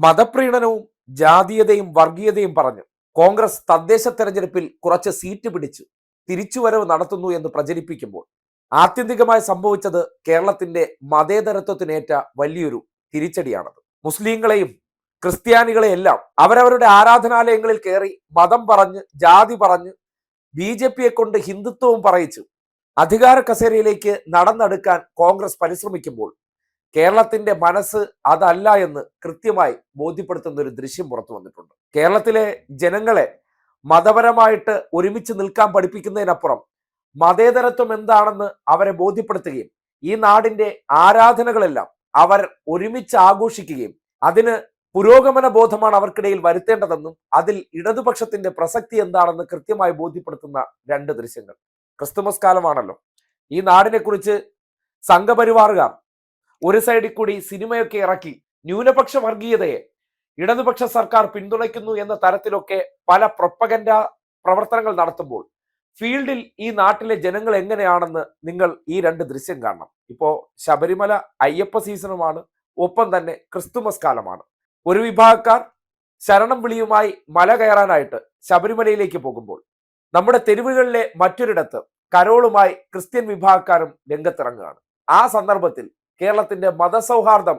മതപ്രീണനവും ജാതീയതയും വർഗീയതയും പറഞ്ഞു കോൺഗ്രസ് തദ്ദേശ തെരഞ്ഞെടുപ്പിൽ കുറച്ച് സീറ്റ് പിടിച്ചു തിരിച്ചുവരവ് നടത്തുന്നു എന്ന് പ്രചരിപ്പിക്കുമ്പോൾ ആത്യന്തികമായി സംഭവിച്ചത് കേരളത്തിന്റെ മതേതരത്വത്തിനേറ്റ വലിയൊരു തിരിച്ചടിയാണത്. മുസ്ലിങ്ങളെയും ക്രിസ്ത്യാനികളെയെല്ലാം അവരവരുടെ ആരാധനാലയങ്ങളിൽ കയറി മതം പറഞ്ഞ് ജാതി പറഞ്ഞ് ബി ജെ പിയെ കൊണ്ട് ഹിന്ദുത്വവും പറയിച്ചു അധികാര കസേരയിലേക്ക് നടന്നെടുക്കാൻ കോൺഗ്രസ് പരിശ്രമിക്കുമ്പോൾ കേരളത്തിന്റെ മനസ്സ് അതല്ല എന്ന് കൃത്യമായി ബോധ്യപ്പെടുത്തുന്ന ഒരു ദൃശ്യം പുറത്തു വന്നിട്ടുണ്ട്. കേരളത്തിലെ ജനങ്ങളെ മതപരമായിട്ട് ഒരുമിച്ച് നിൽക്കാൻ പഠിപ്പിക്കുന്നതിനപ്പുറം മതേതരത്വം എന്താണെന്ന് അവരെ ബോധ്യപ്പെടുത്തുകയും ഈ നാടിന്റെ ആരാധനകളെല്ലാം അവർ ഒരുമിച്ച് ആഘോഷിക്കുകയും അതിന് പുരോഗമന ബോധമാണ് അവർക്കിടയിൽ വരുത്തേണ്ടതെന്നും അതിൽ ഇടതുപക്ഷത്തിന്റെ പ്രസക്തി എന്താണെന്ന് കൃത്യമായി ബോധ്യപ്പെടുത്തുന്ന രണ്ട് ദൃശ്യങ്ങൾ. ക്രിസ്തുമസ് കാലമാണല്ലോ. ഈ നാടിനെക്കുറിച്ച് സംഘപരിവാറുകാർ ഒരു സൈഡിൽ കൂടി സിനിമയൊക്കെ ഇറക്കി ന്യൂനപക്ഷ വർഗീയതയെ ഇടതുപക്ഷ സർക്കാർ പിന്തുണയ്ക്കുന്നു എന്ന തരത്തിലൊക്കെ പല പ്രൊപ്പഗൻഡ പ്രവർത്തനങ്ങൾ നടത്തുമ്പോൾ ഫീൽഡിൽ ഈ നാട്ടിലെ ജനങ്ങൾ എങ്ങനെയാണെന്ന് നിങ്ങൾ ഈ രണ്ട് ദൃശ്യം കാണണം. ഇപ്പോ ശബരിമല അയ്യപ്പ സീസണുമാണ് ഒപ്പം തന്നെ ക്രിസ്തുമസ് കാലമാണ്. ഒരു വിഭാഗക്കാർ ശരണം വിളിയുമായി മല കയറാനായിട്ട് ശബരിമലയിലേക്ക് പോകുമ്പോൾ നമ്മുടെ തെരുവുകളിലെ മറ്റൊരിടത്ത് കരോളുമായി ക്രിസ്ത്യൻ വിഭാഗക്കാരും രംഗത്തിറങ്ങുകയാണ്. ആ സന്ദർഭത്തിൽ കേരളത്തിന്റെ മതസൗഹാർദ്ദം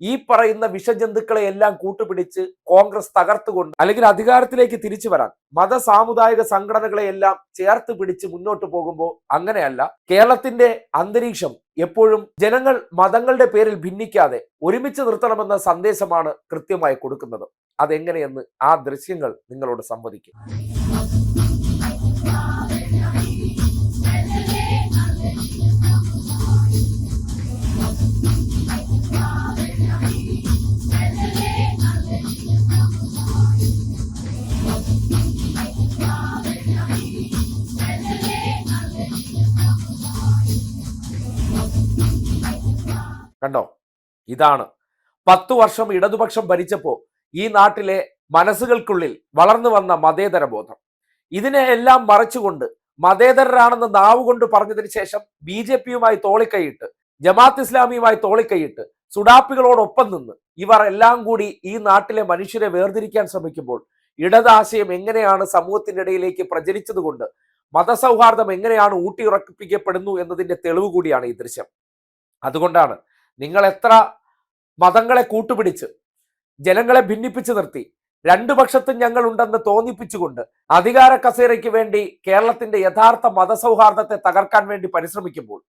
ഈ പറയുന്ന വിഷജന്തുക്കളെ എല്ലാം കൂട്ടുപിടിച്ച് കോൺഗ്രസ് തകർത്തുകൊണ്ട് അല്ലെങ്കിൽ അധികാരത്തിലേക്ക് തിരിച്ചു വരാൻ മത സാമുദായിക സംഘടനകളെ എല്ലാം ചേർത്ത് പിടിച്ച് മുന്നോട്ട് പോകുമ്പോൾ അങ്ങനെയല്ല. കേരളത്തിന്റെ അന്തരീക്ഷം എപ്പോഴും ജനങ്ങൾ മതങ്ങളുടെ പേരിൽ ഭിന്നിക്കാതെ ഒരുമിച്ച് നിർത്തണമെന്ന സന്ദേശമാണ് കൃത്യമായി കൊടുക്കുന്നത്. അതെങ്ങനെയെന്ന് ആ ദൃശ്യങ്ങൾ നിങ്ങളോട് സംവദിക്കും. കണ്ടോ? ഇതാണ്. പത്തു വർഷം ഇടതുപക്ഷം ഭരിച്ചപ്പോൾ ഈ നാട്ടിലെ മനസ്സുകൾക്കുള്ളിൽ വളർന്നു വന്ന മതേതര ബോധം. ഇതിനെ എല്ലാം മറച്ചുകൊണ്ട് മതേതരരാണെന്ന് നാവുകൊണ്ട് പറഞ്ഞതിന് ശേഷം ബി ജെ പിയുമായി തോളിക്കൈയിട്ട് ജമാഅത്ത് ഇസ്ലാമിയുമായി തോളിക്കൈയിട്ട് സുഡാപ്പികളോടൊപ്പം നിന്ന് ഇവർ എല്ലാം കൂടി ഈ നാട്ടിലെ മനുഷ്യരെ വേർതിരിക്കാൻ ശ്രമിക്കുമ്പോൾ ഇടതാശയം എങ്ങനെയാണ് സമൂഹത്തിന്റെ ഇടയിലേക്ക് പ്രചരിച്ചതുകൊണ്ട് മതസൗഹാർദ്ദം എങ്ങനെയാണ് ഊട്ടിയുറപ്പിക്കപ്പെടുന്നു എന്നതിന്റെ തെളിവ് കൂടിയാണ് ഈ ദൃശ്യം. അതുകൊണ്ടാണ് നിങ്ങൾ എത്ര മതങ്ങളെ കൂട്ടുപിടിച്ച് ജനങ്ങളെ ഭിന്നിപ്പിച്ചു നിർത്തി രണ്ടു പക്ഷത്തും ഞങ്ങൾ ഉണ്ടെന്ന് തോന്നിപ്പിച്ചുകൊണ്ട് അധികാര കസേരയ്ക്ക് വേണ്ടി കേരളത്തിന്റെ യഥാർത്ഥ മതസൗഹാർദ്ദത്തെ തകർക്കാൻ വേണ്ടി പരിശ്രമിക്കുമ്പോൾ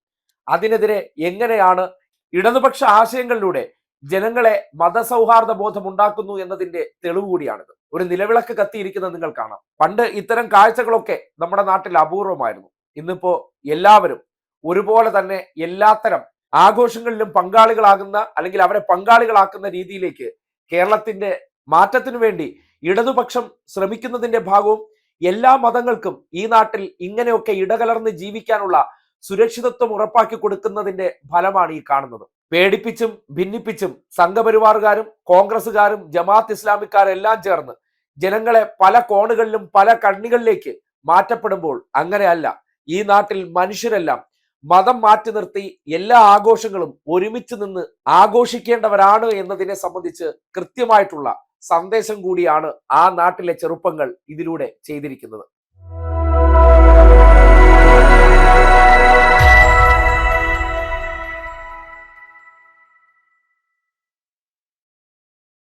അതിനെതിരെ എങ്ങനെയാണ് ഇടതുപക്ഷ ആശയങ്ങളിലൂടെ ജനങ്ങളെ മതസൗഹാർദ്ദ ബോധം ഉണ്ടാക്കുന്നു എന്നതിന്റെ തെളിവ് കൂടിയാണിത്. ഒരു നിലവിളക്ക് കത്തിയിരിക്കുന്നത് നിങ്ങൾ കാണാം. പണ്ട് ഇത്തരം കാഴ്ചകളൊക്കെ നമ്മുടെ നാട്ടിൽ അപൂർവമായിരുന്നു. ഇന്നിപ്പോ എല്ലാവരും ഒരുപോലെ തന്നെ എല്ലാത്തരം ആഘോഷങ്ങളിലും പങ്കാളികളാകുന്ന അല്ലെങ്കിൽ അവരെ പങ്കാളികളാക്കുന്ന രീതിയിലേക്ക് കേരളത്തിന്റെ മാറ്റത്തിനു വേണ്ടി ഇടതുപക്ഷം ശ്രമിക്കുന്നതിന്റെ ഭാഗവും എല്ലാ മതങ്ങൾക്കും ഈ നാട്ടിൽ ഇങ്ങനെയൊക്കെ ഇടകലർന്ന് ജീവിക്കാനുള്ള സുരക്ഷിതത്വം ഉറപ്പാക്കി കൊടുക്കുന്നതിന്റെ ഫലമാണ് ഈ കാണുന്നത്. പേടിപ്പിച്ചും ഭിന്നിപ്പിച്ചും സംഘപരിവാറുകാരും കോൺഗ്രസുകാരും ജമാഅത്ത് ഇസ്ലാമിക്കാരെല്ലാം ചേർന്ന് ജനങ്ങളെ പല കോണുകളിലും പല കണ്ണികളിലേക്ക് മാറ്റപ്പെടുമ്പോൾ അങ്ങനെയല്ല. ഈ നാട്ടിൽ മനുഷ്യരെല്ലാം മതം മാറ്റി നിർത്തി എല്ലാ ആഘോഷങ്ങളും ഒരുമിച്ച് നിന്ന് ആഘോഷിക്കേണ്ടവരാണ് എന്നതിനെ സംബന്ധിച്ച് കൃത്യമായിട്ടുള്ള സന്ദേശം കൂടിയാണ് ആ നാട്ടിലെ ചെറുപ്പങ്ങൾ ഇതിലൂടെ ചെയ്തിരിക്കുന്നത്.